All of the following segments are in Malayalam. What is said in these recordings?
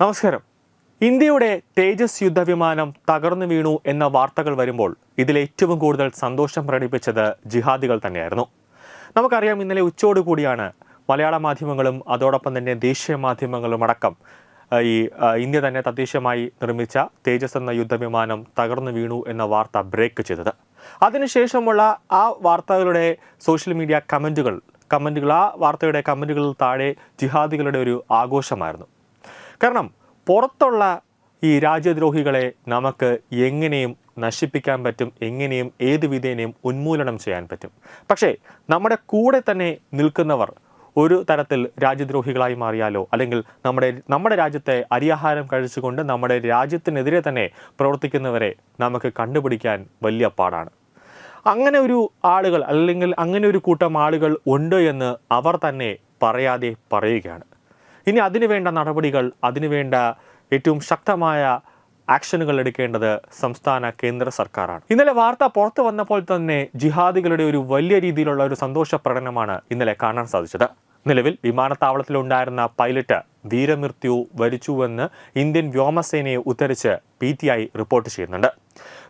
നമസ്കാരം. ഇന്ത്യയുടെ തേജസ് യുദ്ധവിമാനം തകർന്നു വീണു എന്ന വാർത്തകൾ വരുമ്പോൾ ഇതിൽ ഏറ്റവും കൂടുതൽ സന്തോഷം പ്രകടിപ്പിച്ചത് ജിഹാദികൾ തന്നെയായിരുന്നു. നമുക്കറിയാം ഇന്നലെ ഉച്ചയോടുകൂടിയാണ് മലയാള മാധ്യമങ്ങളും അതോടൊപ്പം തന്നെ ദേശീയ മാധ്യമങ്ങളും അടക്കം ഈ ഇന്ത്യ തന്നെ തദ്ദേശീയമായി നിർമ്മിച്ച തേജസ് എന്ന യുദ്ധവിമാനം തകർന്നു വീണു എന്ന വാർത്ത ബ്രേക്ക് ചെയ്തത്. അതിനുശേഷമുള്ള ആ വാർത്തകളുടെ സോഷ്യൽ മീഡിയ കമന്റുകൾ കമന്റുകൾ ആ വാർത്തയുടെ കമന്റുകളിൽ താഴെ ജിഹാദികളുടെ ഒരു ആഘോഷമായിരുന്നു. കാരണം പുറത്തുള്ള ഈ രാജ്യദ്രോഹികളെ നമുക്ക് എങ്ങനെയും നശിപ്പിക്കാൻ പറ്റും എങ്ങനെയും ഏത് വിധേനയും ഉന്മൂലനം ചെയ്യാൻ പറ്റും. പക്ഷേ നമ്മുടെ കൂടെ തന്നെ നിൽക്കുന്നവർ ഒരു തരത്തിൽ രാജ്യദ്രോഹികളായി മാറിയാലോ? അല്ലെങ്കിൽ നമ്മുടെ നമ്മുടെ രാജ്യത്തെ അരിയാഹാരം കഴിച്ചുകൊണ്ട് നമ്മുടെ രാജ്യത്തിനെതിരെ തന്നെ പ്രവർത്തിക്കുന്നവരെ നമുക്ക് കണ്ടുപിടിക്കാൻ വലിയ പാടാണ്. അങ്ങനെ ഒരു ആളുകൾ അല്ലെങ്കിൽ അങ്ങനെ ഒരു കൂട്ടം ആളുകൾ ഉണ്ട് എന്ന് അവർ തന്നെ പറയാതെ പറയുകയാണ്. ഇനി അതിനുവേണ്ട നടപടികൾ അതിനുവേണ്ട ഏറ്റവും ശക്തമായ ആക്ഷനുകൾ എടുക്കേണ്ടത് സംസ്ഥാന കേന്ദ്ര സർക്കാരാണ്. ഇന്നലെ വാർത്ത പുറത്തു വന്നപ്പോൾ തന്നെ ജിഹാദികളുടെ ഒരു വലിയ രീതിയിലുള്ള ഒരു സന്തോഷ പ്രകടനമാണ് ഇന്നലെ കാണാൻ സാധിച്ചത്. നിലവിൽ വിമാനത്താവളത്തിലുണ്ടായിരുന്ന പൈലറ്റ് വീരമൃത്യു വരിച്ചുവെന്ന് ഇന്ത്യൻ വ്യോമസേനയെ ഉദ്ധരിച്ച് പി ടി ഐ റിപ്പോർട്ട് ചെയ്യുന്നുണ്ട്.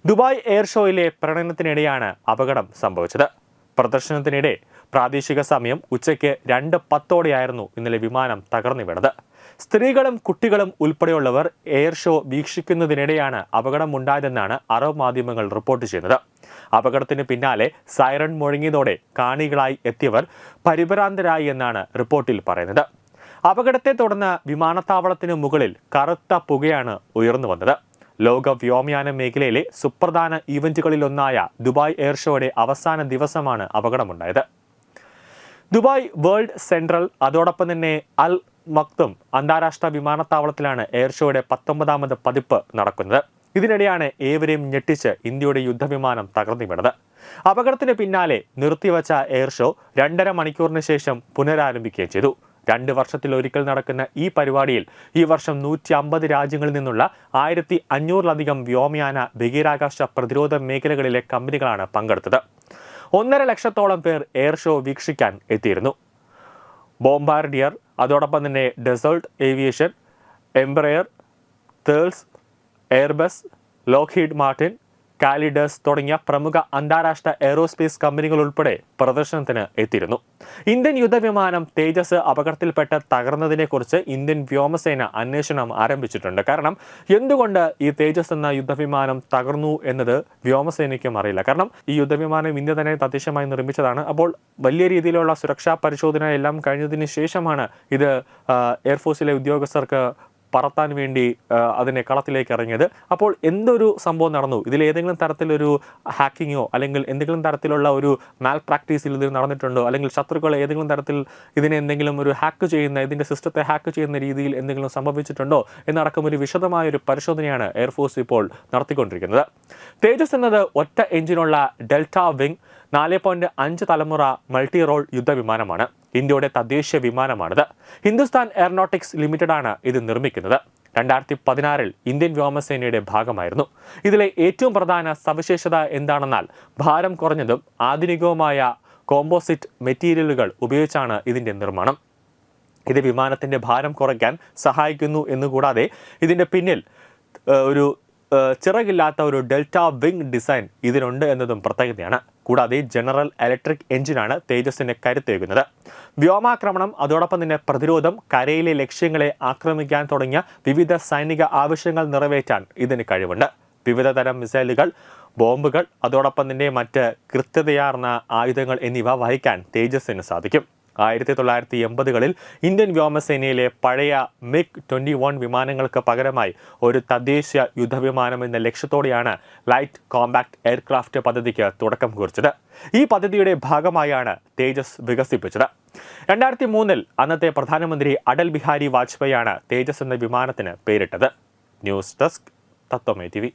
ദുബായ് എയർ ഷോയിലെ പ്രകടനത്തിനിടെയാണ് അപകടം സംഭവിച്ചത്. പ്രദർശനത്തിനിടെ പ്രാദേശിക സമയം ഉച്ചയ്ക്ക് രണ്ട് പത്തോടെയായിരുന്നു ഇന്നലെ വിമാനം തകർന്നു വീണത് സ്ത്രീകളും കുട്ടികളും ഉൾപ്പെടെയുള്ളവർ എയർ ഷോ വീക്ഷിക്കുന്നതിനിടെയാണ് അപകടമുണ്ടായതെന്നാണ് അറബ് മാധ്യമങ്ങൾ റിപ്പോർട്ട് ചെയ്യുന്നത്. അപകടത്തിന് പിന്നാലെ സൈറൺ മുഴങ്ങിയതോടെ കാണികളായി എത്തിയവർ പരിഭ്രാന്തരായി എന്നാണ് റിപ്പോർട്ടിൽ പറയുന്നത്. അപകടത്തെ തുടർന്ന് വിമാനത്താവളത്തിന് മുകളിൽ കറുത്ത പുകയാണ് ഉയർന്നു വന്നത്. ലോക വ്യോമയാന മേഖലയിലെ സുപ്രധാന ഈവന്റുകളിലൊന്നായ ദുബായ് എയർ ഷോയുടെ അവസാന ദിവസമാണ് അപകടമുണ്ടായത്. ദുബായ് വേൾഡ് സെൻട്രൽ അതോടൊപ്പം തന്നെ അൽ മക്തും അന്താരാഷ്ട്ര വിമാനത്താവളത്തിലാണ് എയർ ഷോയുടെ പത്തൊമ്പതാമത് പതിപ്പ് നടക്കുന്നത്. ഇതിനിടെയാണ് ഏവരെയും ഞെട്ടിച്ച് ഇന്ത്യയുടെ യുദ്ധവിമാനം തകർന്നു വീണത്. അപകടത്തിന് പിന്നാലെ നിർത്തിവച്ച എയർ ഷോ രണ്ടര മണിക്കൂറിന് ശേഷം പുനരാരംഭിക്കുകയും ചെയ്തു. രണ്ട് വർഷത്തിൽ ഒരിക്കൽ നടക്കുന്ന ഈ പരിപാടിയിൽ ഈ വർഷം നൂറ്റി അമ്പത് രാജ്യങ്ങളിൽ നിന്നുള്ള ആയിരത്തി അഞ്ഞൂറിലധികം വ്യോമയാന ബഹിരാകാശ പ്രതിരോധ മേഖലകളിലെ കമ്പനികളാണ് പങ്കെടുത്തത്. ഒന്നര ലക്ഷത്തോളം പേർ എയർ ഷോ വീക്ഷിക്കാൻ എത്തിയിരുന്നു. ബോംബാർഡിയർ അതോടൊപ്പം തന്നെ desert aviation Embraer Thales Airbus Lockheed Martin Calidus തുടങ്ങിയ പ്രമുഖ അന്താരാഷ്ട്ര എയ്റോസ്പേസ് കമ്പനികൾ ഉൾപ്പെടെ പ്രദർശനത്തിന് എത്തിയിരുന്നു. ഇന്ത്യൻ യുദ്ധവിമാനം തേജസ് അപകടത്തിൽപ്പെട്ട് തകർന്നതിനെക്കുറിച്ച് ഇന്ത്യൻ വ്യോമസേന അന്വേഷണം ആരംഭിച്ചിട്ടുണ്ട്. കാരണം എന്തുകൊണ്ട് ഈ തേജസ് എന്ന യുദ്ധവിമാനം തകർന്നു എന്നത് വ്യോമസേനയ്ക്കും അറിയില്ല. കാരണം ഈ യുദ്ധവിമാനം ഇന്ത്യ തന്നെ തദ്ദേശമായി നിർമ്മിച്ചതാണ്. അപ്പോൾ വലിയ രീതിയിലുള്ള സുരക്ഷാ പരിശോധന എല്ലാം കഴിഞ്ഞതിന് ശേഷമാണ് ഇത് എയർഫോഴ്സിലെ ഉദ്യോഗസ്ഥർക്ക് പറത്താൻ വേണ്ടി അതിനെ കളത്തിലേക്ക് ഇറങ്ങിയത്. അപ്പോൾ എന്തൊരു സംഭവം നടന്നു? ഇതിൽ ഏതെങ്കിലും തരത്തിലൊരു ഹാക്കിങ്ങോ അല്ലെങ്കിൽ എന്തെങ്കിലും തരത്തിലുള്ള ഒരു മാൽ പ്രാക്ടീസിൽ ഇതിൽ നടന്നിട്ടുണ്ടോ? അല്ലെങ്കിൽ ശത്രുക്കൾ ഏതെങ്കിലും തരത്തിൽ ഇതിനെ എന്തെങ്കിലും ഒരു ഹാക്ക് ചെയ്യുന്ന ഇതിന്റെ സിസ്റ്റത്തെ ഹാക്ക് ചെയ്യുന്ന രീതിയിൽ എന്തെങ്കിലും സംഭവിച്ചിട്ടുണ്ടോ? എന്നടക്കം ഒരു വിശദമായ ഒരു പരിശോധനയാണ് എയർഫോഴ്സ് ഇപ്പോൾ നടത്തിക്കൊണ്ടിരിക്കുന്നത്. തേജസ് എന്നത് ഒറ്റ എഞ്ചിനുള്ള ഡെൽറ്റ വിങ് നാല് പോയിന്റ് അഞ്ച് തലമുറ മൾട്ടി റോൾ യുദ്ധവിമാനമാണ്. ഇന്ത്യയുടെ തദ്ദേശീയ വിമാനമാണിത്. ഹിന്ദുസ്ഥാൻ എയറോനോട്ടിക്സ് ലിമിറ്റഡ് ആണ് ഇത് നിർമ്മിക്കുന്നത്. രണ്ടായിരത്തി പതിനാറിൽ ഇന്ത്യൻ വ്യോമസേനയുടെ ഭാഗമായിരുന്നു. ഇതിലെ ഏറ്റവും പ്രധാന സവിശേഷത എന്താണെന്നാൽ ഭാരം കുറഞ്ഞതും ആധുനികവുമായ കോമ്പോസിറ്റ് മെറ്റീരിയലുകൾ ഉപയോഗിച്ചാണ് ഇതിന്റെ നിർമ്മാണം. ഇത് വിമാനത്തിന്റെ ഭാരം കുറയ്ക്കാൻ സഹായിക്കുന്നു എന്നുകൂടാതെ ഇതിന്റെ പിന്നിൽ ഒരു ചിറകില്ലാത്ത ഒരു ഡെൽറ്റ വിങ് ഡിസൈൻ ഇതിനുണ്ട് എന്നതും പ്രത്യേകതയാണ്. കൂടാതെ ജനറൽ ഇലക്ട്രിക് എഞ്ചിനാണ് തേജസ്സിനെ കരുത്തേകുന്നത്. വ്യോമാക്രമണം അതോടൊപ്പം തന്നെ പ്രതിരോധം കരയിലെ ലക്ഷ്യങ്ങളെ ആക്രമിക്കാൻ തുടങ്ങിയ വിവിധ സൈനിക ആവശ്യങ്ങൾ നിറവേറ്റാൻ ഇതിന് കഴിവുണ്ട്. വിവിധ തരം മിസൈലുകൾ ബോംബുകൾ അതോടൊപ്പം തന്നെ മറ്റ് കൃത്യതയാർന്ന ആയുധങ്ങൾ എന്നിവ വഹിക്കാൻ തേജസ്സിന് സാധിക്കും. ആയിരത്തി തൊള്ളായിരത്തി എൺപതുകളിൽ ഇന്ത്യൻ വ്യോമസേനയിലെ പഴയ മിഗ് ട്വന്റി വൺ വിമാനങ്ങൾക്ക് പകരമായി ഒരു തദ്ദേശീയ യുദ്ധവിമാനം എന്ന ലക്ഷ്യത്തോടെയാണ് ലൈറ്റ് കോമ്പാക്ട് എയർക്രാഫ്റ്റ് പദ്ധതിക്ക് തുടക്കം കുറിച്ചത്. ഈ പദ്ധതിയുടെ ഭാഗമായാണ് തേജസ് വികസിപ്പിച്ചത്. രണ്ടായിരത്തി മൂന്നിൽ അന്നത്തെ പ്രധാനമന്ത്രി അടൽ ബിഹാരി വാജ്പേയിയാണ് തേജസ് എന്ന വിമാനത്തിന് പേരിട്ടത്. News desk തത്വമേ T